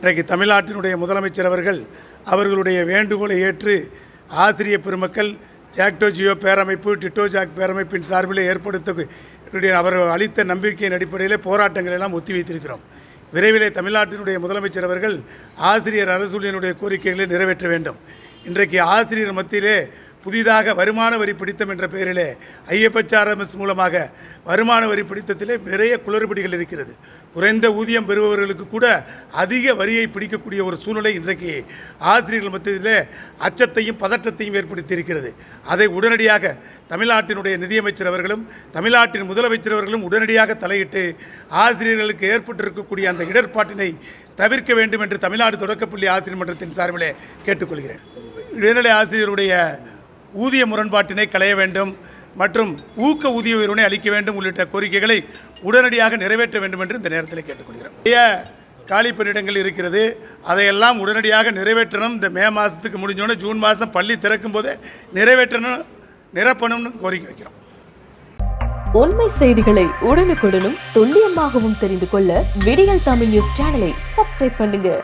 இன்றைக்கு தமிழ்நாட்டினுடைய முதலமைச்சர் அவர்கள் அவர்களுடைய வேண்டுகோளை ஏற்று ஆசிரிய பெருமக்கள் ஜாக்டோ ஜியோ பேரமைப்பு டிட்டோ ஜாக் பேரமைப்பின் சார்பில் ஏற்படுத்த அவர்கள் அளித்த நம்பிக்கையின் அடிப்படையில் போராட்டங்கள் எல்லாம் ஒத்திவைத்திருக்கிறோம் விரைவிலே தமிழ்நாட்டினுடைய முதலமைச்சர் அவர்கள் ஆசிரியர் அரசுடைய கோரிக்கைகளை நிறைவேற்ற வேண்டும். இன்றைக்கு ஆசிரியர் மத்தியிலே புதிதாக வருமான வரி பிடித்தம் என்ற பெயரிலே ஐஎஃப்எச்ஆர்எம்எஸ் மூலமாக வருமான வரி பிடித்தத்திலே நிறைய குளறுபடிகள் இருக்கிறது. குறைந்த ஊதியம் பெறுபவர்களுக்கு கூட அதிக வரியை பிடிக்கக்கூடிய ஒரு சூழ்நிலை இன்றைக்கு ஆசிரியர்கள் மத்தியிலே அச்சத்தையும் பதற்றத்தையும் ஏற்படுத்தியிருக்கிறது. அதை உடனடியாக தமிழ்நாட்டினுடைய நிதியமைச்சர் அவர்களும் தமிழ்நாட்டின் முதலமைச்சர் அவர்களும் உடனடியாக தலையிட்டு ஆசிரியர்களுக்கு ஏற்பட்டிருக்கக்கூடிய அந்த இடர்பாட்டினை தவிர்க்க வேண்டும் என்று தமிழ்நாடு தொடக்கப்பள்ளி ஆசிரியர் மன்றத்தின் சார்பிலே கேட்டுக்கொள்கிறேன். இடைநிலை ஆசிரியருடைய ஊதிய முரண்பாட்டினை களைய வேண்டும் மற்றும் ஊக்க ஊதிய உயர்வினை அளிக்க வேண்டும் உள்ளிட்ட கோரிக்கைகளை உடனடியாக நிறைவேற்ற வேண்டும் என்று இந்த நேரத்தில் கேட்டுக்கொள்கிறோம் நிறைய காலி பணியிடங்கள் இருக்கிறது. அதையெல்லாம் உடனடியாக நிறைவேற்றணும். இந்த மே மாதத்துக்கு முடிஞ்சோடனே ஜூன் மாதம் பள்ளி திறக்கும் போதே நிறைவேற்றணும் நிரப்பணும்னு கோரிக்கை வைக்கிறோம். உண்மை செய்திகளை உடனுக்குடனும் துல்லியமாகவும் தெரிந்து கொள்ள விடியல் தமிழ் நியூஸ் சேனலை சப்ஸ்கிரைப் பண்ணுங்கள்